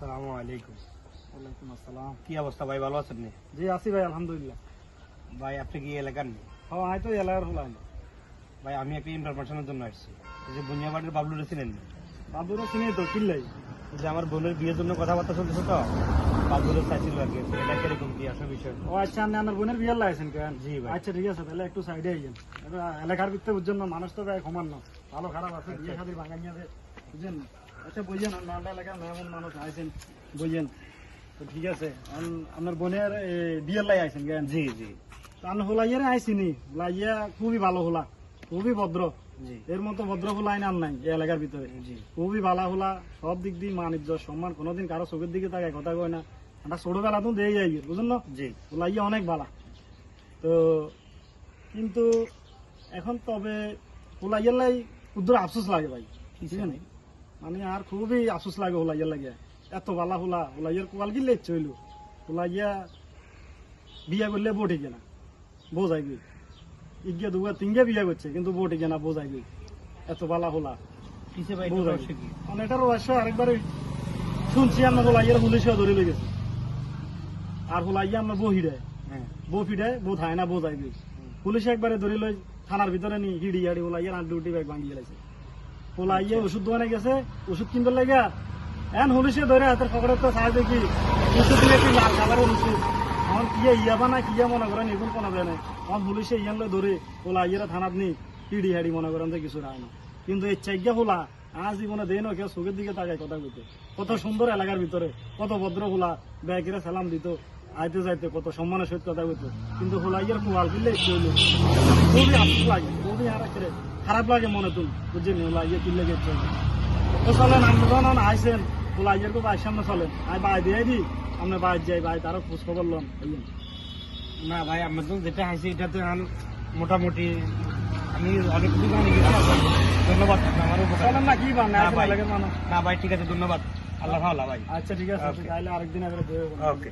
আসসালামু আলাইকুম ওয়ালাইকুম আসসালাম কি অবস্থা ভাই ভালো আছেন জি আছি ভাই আলহামদুলিল্লাহ। ভাই আপনি কি এলাকার নেই হ্যাঁ আমি তো এলাকার হলাম ভাই আমি একটা ইনফরমেশনের জন্য আসছি। যে বুনিয়াবাড়ির বাবলুরে চিনেন না? বাবুরা চিনি তো কিল্লাই যে আমার বোনের বিয়ের জন্য কথাবার্তা চলতেছে তো বাবলুরে চাইছিল আর কি এটা কীরকম কি আসলে বিষয়? ও আচ্ছা আপনি আপনার বোনের বিয়ে লাগাইছেন কেন? জি ভাই। আচ্ছা ঠিক আছে তাহলে একটু সাইডে আইয়েন। এলাকার ভিতরে বুঝছেন না মানুষ তো প্রায় সমান না। ভালো খারাপ আছে বিয়ে খাতির ভাঙাইয়া বুঝছেন আচ্ছা বুঝছেন আমরা এলাকার মেহমান মানুষ আইছেন বুঝছেন তো ঠিক আছে আপনার বোনের বিয়ের লাই আইছেন কেন? জি জি। আমি হোলাইয়ারে আইসিনি হোলাইয়া খুবই ভালো হোলা খুবই ভদ্র। জি। এর মতো ভদ্র হোলা আইন আর নাই এই এলাকার ভিতরে। জি। খুবই ভালা হোলা সব দিক দিয়ে মান ইজ্জত সম্মান কোনোদিন কারও চোখের দিকে তাকায় কথা কয় না। আমরা ছোটবেলা তো দিয়ে যাই বুঝুন না? জি। ওলাইয়া অনেক ভালা। তো কিন্তু এখন তবে ওলাইয়ার লাই উদ্র আফসোস লাগে ভাই বুঝলেন মানে আর খুবই আফসোস লাগে ওলাইয়ার লাগে। এত বালা হোলা ওলাইয়ার কোয়াল গিলে ইচ্ছে হইল। ওলাইয়া বিয়া করলে বউ ঠিক না বোঝাই গই ইগিয়া দুগা তিনগে বিয়া করছে কিন্তু বউ ঠিক না বোঝাই গই এত বালা হোলা। বোঝাই এটা মানে এটার রহস্য আরেকবার শুনছি আমরা হোলাইয়ার পুলিশে ধরে লেগেছে। আর হোলাইয়া আমরা বহি দেয় হ্যাঁ। বউ ফিডায় বউ থায় না বউ যাই পুলিশে একবারে ধরে লই থানার ভিতরে নি হিড়ি হাড়ি ওলাইয়া আর ডিউটি ব্যাগ ভাঙিয়ে লাইছে ওলাইয়া ওষুধ দোকানে গেছে, ওষুধ কিনতে লাগা এন পুলিশে ধরে হাতের পকেটে তো সাহায্য কি ওষুধ দিয়ে কি লাল কালারের ওষুধ? আমার কিয়া ইয়াবা না কিয়া মনে করেন এগুন কোনো যায় না আমার পুলিশে ইয়ান ধরে ওলাইয়ারা থানাত নি হিড়ি হাড়ি মনে করেন যে কিছু রায় না। কিন্তু এই চাইগা হোলা আজ জীবনে দেয় না, কেউ চোখের দিকে তাকায় কথা বলতে কত সুন্দর এলাকার ভিতরে, কত ভদ্র হোলা ব্যাগেরা সালাম দিত, আইতে যাইতে কত সম্মানের সহিত কথা বলতো কিন্তু হোলাইয়ার কুয়াল দিলে চলল খুবই আফসোস লাগে, খুবই হারা করে। খারাপ লাগে মনে তুল বুঝছেন হোলাইয়া কিনলে গেছে তো চলেন আপনি যখন আইসেন হোলাইয়ার খুব আইসার সামনে চলেন? আই বাই দিয়ে বাইর যাই ভাই তারও খোঁজ খবর লন। না ভাই আমার তো যেটা হাসি এটা তো মোটামুটি আমি অনেক কিছু জানি ধন্যবাদ আমার চলেন না কি বান না ভাই। না ভাই ঠিক আছে ধন্যবাদ। আল্লাহ ভালো ভাই। আচ্ছা ঠিক আছে. তাহলে আরেকদিন আগে ওকে